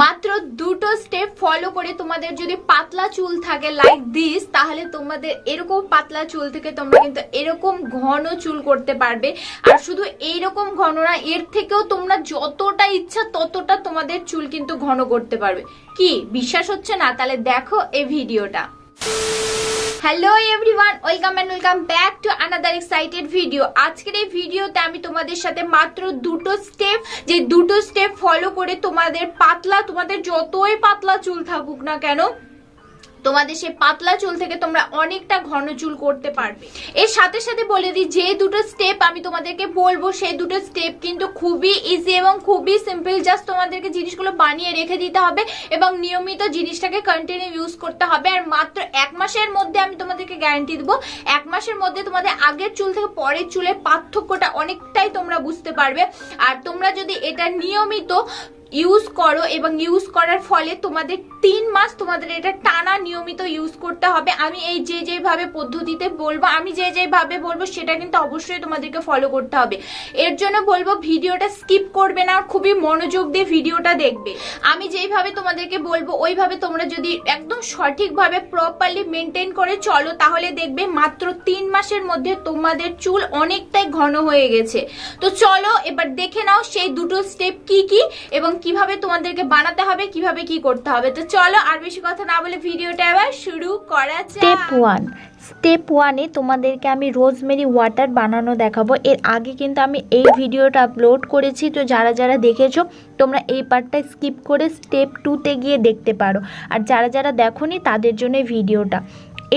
মাত্র দুটো step follow করে তোমাদের যদি পাতলা চুল থাকে লাইক দিস তাহলে তোমাদের এরকম পাতলা চুল থেকে তোমরা কিন্তু এরকম ঘন চুল করতে পারবে। আর শুধু এইরকম ঘন না, এর থেকেও তোমরা যতটা ইচ্ছা ততটা তোমাদের চুল কিন্তু ঘন করতে পারবে। কি, বিশ্বাস হচ্ছে না? তাহলে দেখো এই ভিডিওটা hello everyone welcome and welcome back to another excited video আজকের এই ভিডিওতে আমি তোমাদের সাথে মাত্র দুটো স্টেপ যে দুটো স্টেপ ফলো করে তোমাদের পাতলা, তোমাদের যতই পাতলা চুল থাকুক না কেন তোমাদের সেই পাতলা চুল থেকে তোমরা অনেকটা ঘন চুল করতে পারবে। এর সাথে সাথে বলে দিই, যে দুটো স্টেপ আমি তোমাদেরকে বলব, সেই দুটো স্টেপ কিন্তু খুবই ইজি এবং খুবই সিম্পল জাস্ট তোমাদেরকে জিনিসগুলো বানিয়ে রেখে দিতে হবে এবং নিয়মিত জিনিসটাকে কন্টিনিউ ইউজ করতে হবে। আর মাত্র এক মাসের মধ্যে আমি তোমাদেরকে গ্যারান্টি দেবো, এক মাসের মধ্যে তোমাদের আগের চুল থেকে পরের চুলের পার্থক্যটা অনেকটাই তোমরা বুঝতে পারবে। আর তোমরা যদি এটা নিয়মিত ইউজ করো এবং ইউজ করার ফলে তোমাদের তিন মাস তোমাদের এটা টানা নিয়মিত ইউজ করতে হবে। আমি এই যে যেভাবে পদ্ধতিতে বলব, আমি যে যেভাবে বলব সেটা কিন্তু অবশ্যই তোমাদেরকে ফলো করতে হবে। এর জন্য বলব ভিডিওটা স্কিপ করবে না, খুবই মনোযোগ দিয়ে ভিডিওটা দেখবে। আমি যেইভাবে তোমাদেরকে বলব, ওইভাবে তোমরা যদি একদম সঠিকভাবে প্রপারলি মেনটেন করে চলো, তাহলে দেখবে মাত্র তিন মাসের মধ্যে তোমাদের চুল অনেকটাই ঘন হয়ে গেছে। তো চলো, এবার দেখে নাও সেই দুটো স্টেপ কি কি এবং কীভাবে তোমাদেরকে বানাতে হবে, কীভাবে কি করতে হবে? তো চলো আর বেশি কথা না বলে ভিডিওটা এবার শুরু করা স্টেপ ওয়ান স্টেপ ওয়ানে তোমাদেরকে আমি রোজমেরি ওয়াটার বানানো দেখাবো। এর আগে কিন্তু আমি এই ভিডিওটা আপলোড করেছি, তো যারা যারা দেখেছ, তোমরা এই পার্টটা স্কিপ করে স্টেপ টুতে গিয়ে দেখতে পারো। আর যারা যারা দেখোনি, তাদের জন্য ভিডিওটা।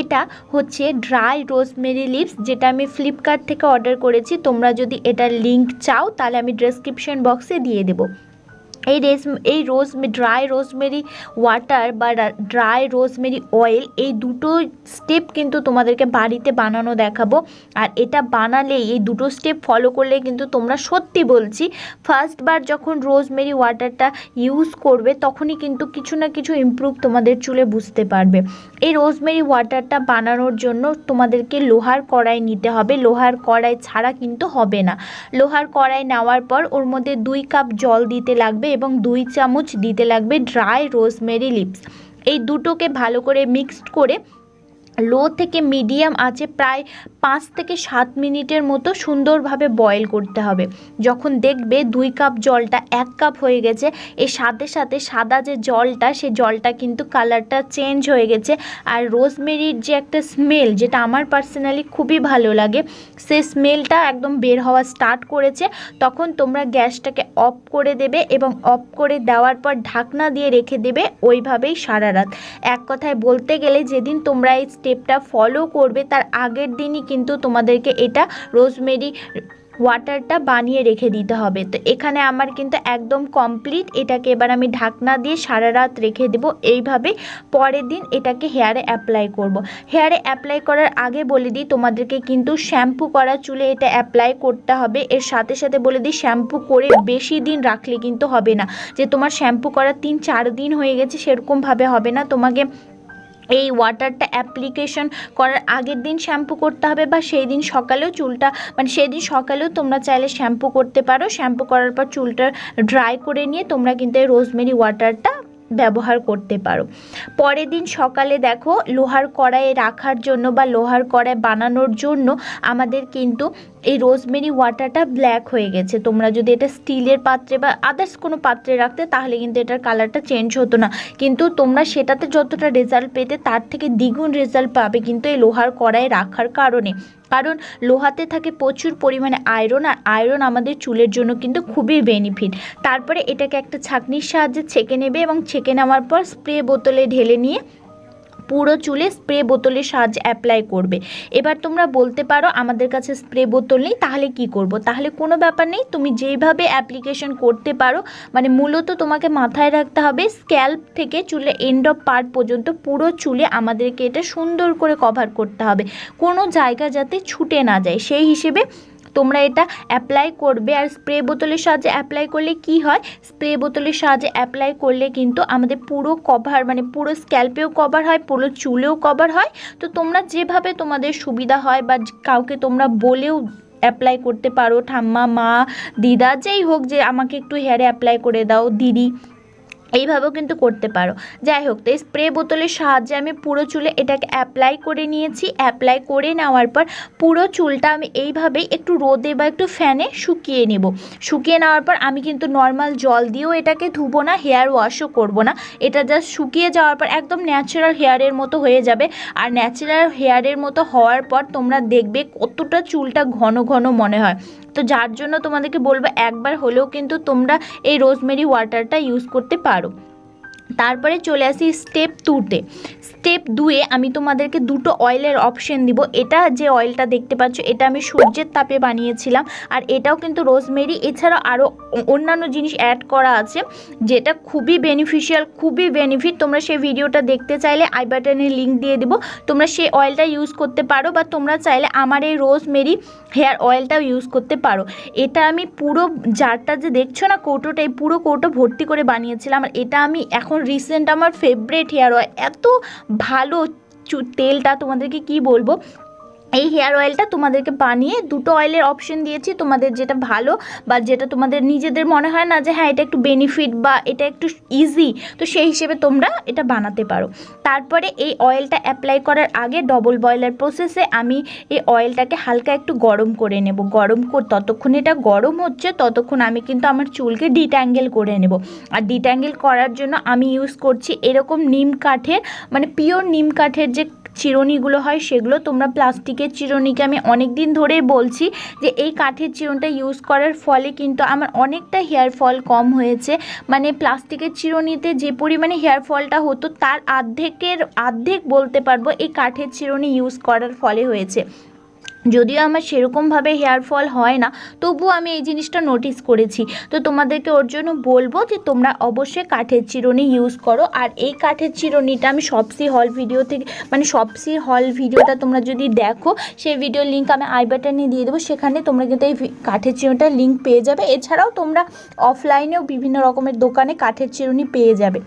এটা হচ্ছে ড্রাই রোজমেরি লিপস যেটা আমি ফ্লিপকার্ট থেকে অর্ডার করেছি। তোমরা যদি এটার লিঙ্ক চাও, তাহলে আমি ডেসক্রিপশন বক্সে দিয়ে দেবো। এই রেস এই রোজ ড্রাই রোজমেরি ওয়াটার বা ড্রাই রোজমেরি অয়েল এই দুটো স্টেপ কিন্তু তোমাদেরকে বাড়িতে বানানো দেখাবো। আর এটা বানালেই এই দুটো স্টেপ ফলো করলে কিন্তু তোমরা সত্যি বলছি ফার্স্ট বার যখন রোজমেরি ওয়াটারটা ইউজ করবে, তখনই কিন্তু কিছু না কিছু ইমপ্রুভ তোমাদের চুলে বুঝতে পারবে। এই রোজমেরি ওয়াটারটা বানানোর জন্য তোমাদেরকে লোহার কড়াই নিতে হবে। লোহার কড়াই ছাড়া কিন্তু হবে না। লোহার কড়াই নেওয়ার পর ওর মধ্যে দুই কাপ জল দিতে লাগবে। এবং দুই চামচ দিতে লাগবে ড্রাই রোজমেরি লিপস। এই দুটোকে ভালো করে মিক্সড করে লো থেকে মিডিয়াম আছে প্রায় পাঁচ থেকে সাত মিনিটের মতো সুন্দরভাবে বয়েল করতে হবে। যখন দেখবে দুই কাপ জলটা এক কাপ হয়ে গেছে, এর সাথে সাথে সাদা যে জলটা, সে জলটা কিন্তু কালারটা চেঞ্জ হয়ে গেছে। আর রোজমেরির যে একটা স্মেল যেটা আমার পার্সোনালি খুবই ভালো লাগে, সে স্মেলটা একদম বের হওয়া স্টার্ট করেছে। তখন তোমরা গ্যাসটাকে অফ করে দেবে এবং অফ করে দেওয়ার পর ঢাকনা দিয়ে রেখে দেবে, ওইভাবেই সারা রাত। এক কথায় বলতে গেলে, যেদিন তোমরা এই স্টেপটা ফলো করবে, তার আগের দিনই কিন্তু তোমাদেরকে এটা রোজমেরি ওয়াটারটা বানিয়ে রেখে দিতে হবে। তো এখানে আমার কিন্তু একদম কমপ্লিট। এটাকে এবার আমি ঢাকনা দিয়ে সারা রাত রেখে দেব। এইভাবে পরের দিন এটাকে হেয়ারে অ্যাপ্লাই করব। হেয়ারে অ্যাপ্লাই করার আগে বলে দিই, তোমাদেরকে কিন্তু শ্যাম্পু করা চুলে এটা অ্যাপ্লাই করতে হবে। এর সাথে সাথে বলে দিই, শ্যাম্পু করে বেশি দিন রাখলে কিন্তু হবে না। যে তোমার শ্যাম্পু করার তিন চার দিন হয়ে গেছে, সেরকমভাবে হবে না। তোমাকে এই ওয়াটারটা অ্যাপ্লিকেশন করার আগের দিন শ্যাম্পু করতে হবে বা সেই দিন সকালেও চুলটা মানে সেই দিন সকালেও তোমরা চাইলে শ্যাম্পু করতে পারো। শ্যাম্পু করার পর চুলটা ড্রাই করে নিয়ে তোমরা কিন্তু এই রোজমেরি ওয়াটারটা ব্যবহার করতে পারো। পরের দিন সকালে দেখো লোহার কড়াইয়ে রাখার জন্য বা লোহার কড়াই বানানোর জন্য আমাদের কিন্তু এই রোজমেরি ওয়াটারটা ব্ল্যাক হয়ে গেছে। তোমরা যদি এটা স্টিলের পাত্রে বা আদার্স কোনো পাত্রে রাখতে তাহলে কিন্তু এটার কালারটা চেঞ্জ হতো না। কিন্তু তোমরা সেটাতে যতটা রেজাল্ট পেতে তার থেকে দ্বিগুণ রেজাল্ট পাবে কিন্তু এই লোহার কড়াইয়ে রাখার কারণে। কারণ লোহাতে থাকে প্রচুর পরিমাণে আয়রন আর আয়রন আমাদের চুলের জন্য কিন্তু খুবই বেনিফিট তারপরে এটাকে একটা ছাঁকনির সাহায্যে ছেঁকে নেবে এবং ছেঁকে নেওয়ার পর স্প্রে বোতলে ঢেলে নিয়ে পুরো চুলে স্প্রে বোতলের সাহায্যে অ্যাপ্লাই করবে। এবার তোমরা বলতে পারো, আমাদের কাছে স্প্রে বোতল নেই, তাহলে কি করব? তাহলে কোনো ব্যাপার নেই, তুমি যেইভাবে অ্যাপ্লিকেশন করতে পারো মানে মূলত তোমাকে মাথায় রাখতে হবে স্ক্যাল্প থেকে চুলে এন্ড অফ পার্ট পর্যন্ত পুরো চুলে আমাদেরকে এটা সুন্দর করে কভার করতে হবে। কোনো জায়গা যাতে ছুটে না যায়, সেই হিসেবে তোমরা এটা অ্যাপ্লাই করবে আর স্প্রে বোতলের সাহায্যে অ্যাপ্লাই করলে কি হয়? স্প্রে বোতলের সাহায্যে অ্যাপ্লাই করলে কিন্তু আমাদের পুরো কভার মানে পুরো স্ক্যাল্পেও কভার হয়, পুরো চুলেও কভার হয়। তো তোমরা যেভাবে তোমাদের সুবিধা হয় বা কাউকে তোমরা বলেও অ্যাপ্লাই করতে পারো, ঠাম্মা, মা, দিদা, যেই হোক যে আমাকে একটু হেয়ারে অ্যাপ্লাই করে দাও, দিদি। এইভাবেও কিন্তু করতে পারো। যাই হোক, তো স্প্রে বোতলের সাহায্যে আমি পুরো চুলে এটাকে অ্যাপ্লাই করে নিয়েছি। অ্যাপ্লাই করে নেওয়ার পর পুরো চুলটা আমি এইভাবেই একটু রোদে বা একটু ফ্যানে শুকিয়ে নেব। শুকিয়ে নেওয়ার পর আমি কিন্তু নর্মাল জল দিয়েও এটাকে ধুবো না হেয়ার ওয়াশও করব না। এটা জাস্ট শুকিয়ে যাওয়ার পর একদম ন্যাচারাল হেয়ারের মতো হয়ে যাবে। আর ন্যাচারাল হেয়ারের মতো হওয়ার পর তোমরা দেখবে কতটা চুলটা ঘন ঘন মনে হয়। তো যার জন্য তোমাদেরকে বলব একবার হলেও কিন্তু তোমরা এই রোজমেরি ওয়াটারটা ইউজ করতে পারো। তারপরে চলে আসি স্টেপ টুতে স্টেপ দুয়ে আমি তোমাদেরকে দুটো অয়েলের অপশন দিব। এটা যে অয়েলটা দেখতে পাচ্ছ, এটা আমি সূর্যের তাপে বানিয়েছিলাম। আর এটাও কিন্তু রোজমেরি এছাড়াও আরও অন্যান্য জিনিস অ্যাড করা আছে, যেটা খুবই বেনিফিশিয়াল খুবই বেনিফিট তোমরা সেই ভিডিওটা দেখতে চাইলে আই বাটনে লিঙ্ক দিয়ে দিব। তোমরা সেই অয়েলটা ইউজ করতে পারো বা তোমরা চাইলে আমার এই রোজমেরি হেয়ার অয়েলটাও ইউজ করতে পারো। এটা আমি পুরো জারটা যে দেখছ না কৌটোটা, এই পুরো কৌটো ভর্তি করে বানিয়েছিলাম। আর এটা আমি এখন রিসেন্ট আমার ফেভারেট হেয়ার অয়েল এত ভালো চু- তেলটা তোমাদেরকে কি বলব? এই হেয়ার অয়েলটা তোমাদেরকে বানিয়ে দুটো অয়েলের অপশন দিয়েছি। তোমাদের যেটা ভালো বা যেটা তোমাদের নিজেদের মনে হয় না যে হ্যাঁ এটা একটু বেনিফিট বা এটা একটু ইজি তো সেই হিসেবে তোমরা এটা বানাতে পারো। তারপরে এই অয়েলটা অ্যাপ্লাই করার আগে ডবল বয়লার প্রসেসে আমি এই অয়েলটাকে হালকা একটু গরম করে নেব। গরম ততক্ষণ এটা গরম হচ্ছে, ততক্ষণ আমি কিন্তু আমার চুলকে ডিট্যাঙ্গেল করে নেব। আর ডিট্যাঙ্গেল করার জন্য আমি ইউজ করছি এরকম নিম কাঠের মানে পিওর নিম কাঠের যে চিরুনিগুলো হয়, সেগুলো তোমরা প্লাস্টিকের চিরুনিকে আমি অনেক দিন ধরেই বলছি যে এই কাঠের চিরনটা ইউজ করার ফলে কিন্তু আমার অনেকটা হেয়ার ফল কম হয়েছে। মানে প্লাস্টিকের চিরুনিতে যে পরিমাণে হেয়ার ফলটা হতো, তার অর্ধেকের অর্ধেক বলতে পারব এই কাঠের চিরুনি ইউজ করার ফলে হয়েছে। যদিও আমার সেরকমভাবে হেয়ার ফল হয় না, তবুও আমি এই জিনিসটা নোটিস করেছি। তো তোমাদেরকে ওর জন্য বলব যে তোমরা অবশ্যই কাঠের চিরুনি ইউজ করো। আর এই কাঠের চিরুনিটা আমি সবসি হল ভিডিও থেকে মানে সবসি হল ভিডিওটা তোমরা যদি দেখো, সেই ভিডিও লিঙ্ক আমি আই বাটনে দিয়ে দেবো। সেখানে তোমরা কিন্তু এই কাঠের চিরুনিটার লিঙ্ক পেয়ে যাবে। এছাড়াও তোমরা অফলাইনেও বিভিন্ন রকমের দোকানে কাঠের চিরুনি পেয়ে যাবে।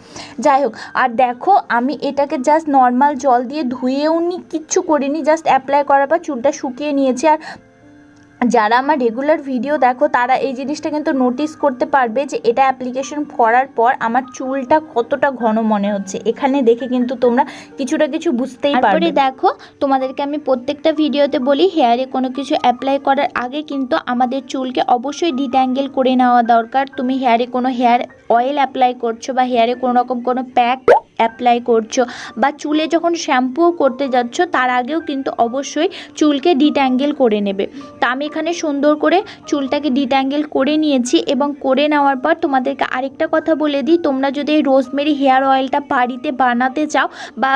যাই হোক, আর দেখো, আমি এটাকে জাস্ট নর্মাল জল দিয়ে ধুয়েও নি, কিচ্ছু করিনি জাস্ট অ্যাপ্লাই করার পর চুলটা শুকিয়ে নিয়েছি আর যারা আমার রেগুলার ভিডিও দেখো তারা এই জিনিসটা কিন্তু নোটিস করতে পারবে যে এটা অ্যাপ্লিকেশন করার পর আমার চুলটা কতটা ঘন মনে হচ্ছে। এখানে দেখে কিন্তু তোমরা কিছুটা কিছু বুঝতেই পারবে। দেখো তোমাদেরকে আমি প্রত্যেকটা ভিডিওতে বলি হেয়ারে কোনো কিছু অ্যাপ্লাই করার আগে কিন্তু আমাদের চুলকে অবশ্যই ডিট্যাঙ্গেল করে নেওয়া দরকার। তুমি হেয়ারে কোনো হেয়ার অয়েল অ্যাপ্লাই করছ বা হেয়ারে কোনো রকম কোনো প্যাক অ্যাপ্লাই করছ বা চুলে যখন শ্যাম্পুও করতে যাচ্ছ তার আগেও কিন্তু অবশ্যই চুলকে ডিট্যাঙ্গেল করে নেবে। তা আমি এখানে সুন্দর করে চুলটাকে ডিট্যাঙ্গেল করে নিয়েছি এবং করে নেওয়ার পর তোমাদেরকে আরেকটা কথা বলে দিই, তোমরা যদি এই রোজমেরি হেয়ার অয়েলটা বাড়িতে বানাতে চাও বা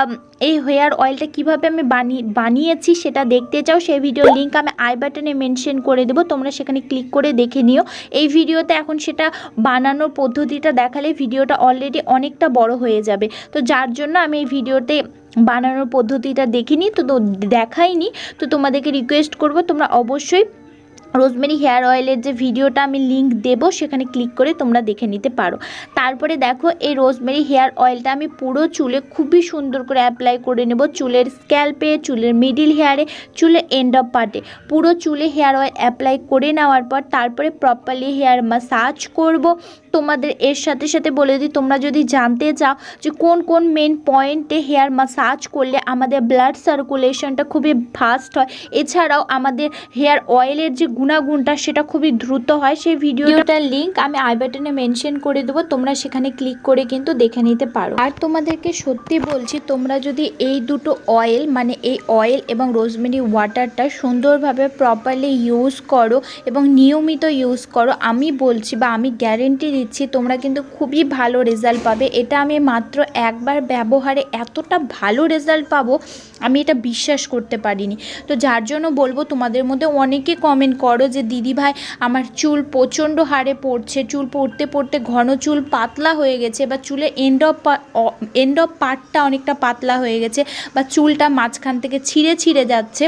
এই হেয়ার অয়েলটা কীভাবে আমি বানিয়ে বানিয়েছি সেটা দেখতে চাও, সেই ভিডিও লিঙ্ক আমি আই বাটনে মেনশন করে দেবো, তোমরা সেখানে ক্লিক করে দেখে নিও। এই ভিডিওতে এখন সেটা বানানোর পদ্ধতিটা দেখালে ভিডিওটা অলরেডি অনেকটা বড় হয়ে যাবে। তো যার জন্য আমি এই ভিডিওতে বানানোর পদ্ধতিটা দেখিনি, তো দেখাইনি, তো তোমাদেরকে রিকোয়েস্ট করব, তোমরা অবশ্যই রোজমেরি হেয়ার অয়েলের যে ভিডিওটা আমি লিঙ্ক দেব, সেখানে ক্লিক করে তোমরা দেখে নিতে পারো। তারপরে দেখো, এই রোজমেরি হেয়ার অয়েলটা আমি পুরো চুলে খুবই সুন্দর করে অ্যাপ্লাই করে নেব। চুলের স্ক্যাল্পে, চুলের মিডিল হেয়ারে, চুলের এন্ড অফ পার্টে পুরো চুলে হেয়ার অয়েল অ্যাপ্লাই করে নেওয়ার পর তারপরে প্রপারলি হেয়ার মাসাজ করব। তোমাদের এর সাথে সাথে বলে দিই তোমরা যদি জানতে চাও যে কোন কোন মেন পয়েন্টে হেয়ার মাসাজ করলে আমাদের ব্লাড সার্কুলেশনটা খুবই ফাস্ট হয় এছাড়াও আমাদের হেয়ার অয়েলের যে গুণাগুণটা সেটা খুবই দ্রুত হয় সেই ভিডিওটার লিঙ্ক আমি আই বাটনে মেনশন করে দেবো তোমরা সেখানে ক্লিক করে কিন্তু দেখে নিতে পারো। আর তোমাদেরকে সত্যি বলছি তোমরা যদি এই দুটো অয়েল মানে এই অয়েল এবং রোজমেরি ওয়াটারটা সুন্দরভাবে প্রপারলি ইউজ করো এবং নিয়মিত ইউজ করো আমি বলছি বা আমি গ্যারেন্টি দিচ্ছি, তোমরা কিন্তু খুবই ভালো রেজাল্ট পাবে। এটা আমি মাত্র একবার ব্যবহারে এতটা ভালো রেজাল্ট পাবো, আমি এটা বিশ্বাস করতে পারিনি। তো যার জন্য বলব, তোমাদের মধ্যে অনেকে কমেন্ট করো যে, দিদি ভাই, আমার চুল প্রচণ্ড হারে পড়ছে। চুল পড়তে পড়তে ঘন চুল পাতলা হয়ে গেছে বা চুলে এন্ড অফ এন্ড অফ পার্টটা অনেকটা পাতলা হয়ে গেছে বা চুলটা মাঝখান থেকে ছিঁড়ে ছিঁড়ে যাচ্ছে।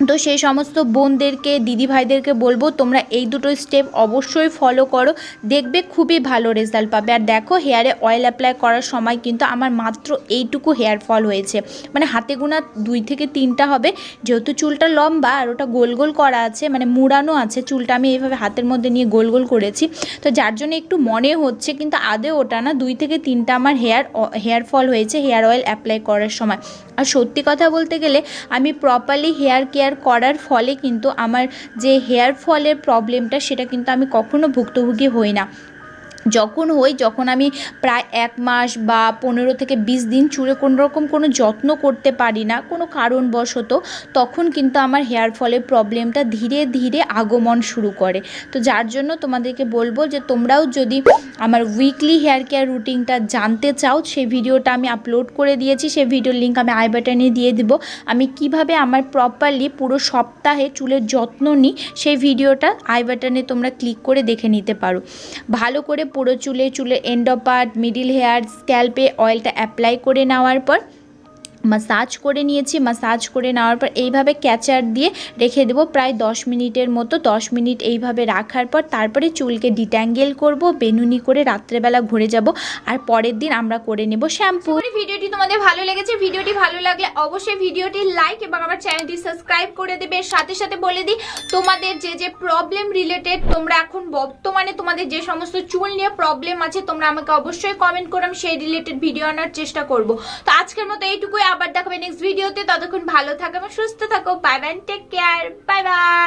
তো সেই সমস্ত বোনদেরকে, দিদিভাইদেরকে বলব, তোমরা এই দুটো স্টেপ অবশ্যই ফলো করো। দেখবে খুবই ভালো রেজাল্ট পাবে। আর দেখো হেয়ারে অয়েল অ্যাপ্লাই করার সময় কিন্তু আমার মাত্র এইটুকু হেয়ার ফল হয়েছে। মানে হাতে গোনা দুই থেকে তিনটা হবে। যেহেতু চুলটা লম্বা আর ওটা গোল গোল করা আছে মানে মুড়ানো আছে, চুলটা আমি এইভাবে হাতের মধ্যে নিয়ে গোল গোল করেছি। তো যার জন্য একটু মনে হচ্ছে, কিন্তু আদৌ ওটা না, দুই থেকে তিনটা আমার হেয়ার হেয়ার ফল হয়েছে হেয়ার অয়েল অ্যাপ্লাই করার সময়। আর সত্যি কথা বলতে গেলে আমি প্রপারলি হেয়ার কেয়ার করার ফলে কিন্তু আমার যে হেয়ার ফলের প্রবলেমটা সেটা কিন্তু আমি কখনো ভুক্তভোগী হই না। যখন হই, যখন আমি প্রায় এক মাস বা পনেরো থেকে বিশ দিন চুলে কোনো রকম কোনো যত্ন করতে পারি না, কোনো কারণবশত, তখন কিন্তু আমার হেয়ার ফলের প্রবলেমটা ধীরে ধীরে আগমন শুরু করে। তো যার জন্য তোমাদেরকে বলব যে, তোমরাও যদি আমার উইকলি হেয়ার কেয়ার রুটিনটা জানতে চাও সেই ভিডিওটা আমি আপলোড করে দিয়েছি সেই ভিডিওর লিঙ্ক আমি আই বাটনে দিয়ে দিব। আমি কীভাবে আমার প্রপারলি পুরো সপ্তাহে চুলের যত্ন নিই সেই ভিডিওটা আই বাটনে তোমরা ক্লিক করে দেখে নিতে পারো। ভালো করে পুরো চুলে চুলে end of part middle hair স্ক্যাল্পে অয়েলটা অ্যাপ্লাই করে নেওয়ার পর মাসাজ করে নিয়েছি মাসাজ করে নেওয়ার পর এইভাবে ক্যাচার দিয়ে রেখে দেবো প্রায় দশ মিনিটের মতো। দশ মিনিট এইভাবে রাখার পর তারপরে চুলকে ডিট্যাঙ্গেল করব, বেনুনি করে রাত্রেবেলা ঘুরে যাব আর পরের দিন আমরা করে নেব শ্যাম্পু ভিডিওটি তোমাদের ভালো লেগেছে, ভিডিওটি ভালো লাগলে অবশ্যই ভিডিওটি লাইক এবং আমার চ্যানেলটি সাবস্ক্রাইব করে দেবে। সাথে সাথে বলে দিই, তোমাদের যে যে প্রবলেম রিলেটেড তোমরা এখন বর্তমানে তোমাদের যে সমস্ত চুল নিয়ে প্রবলেম আছে, তোমরা আমাকে অবশ্যই কমেন্ট করো সেই রিলেটেড ভিডিও আনার চেষ্টা করব। তো আজকের মতো এইটুকুই। আবার দেখাবে নেক্সট ভিডিওতে ততক্ষণ ভালো থাকো এবং সুস্থ থাকো। Bye bye take care bye bye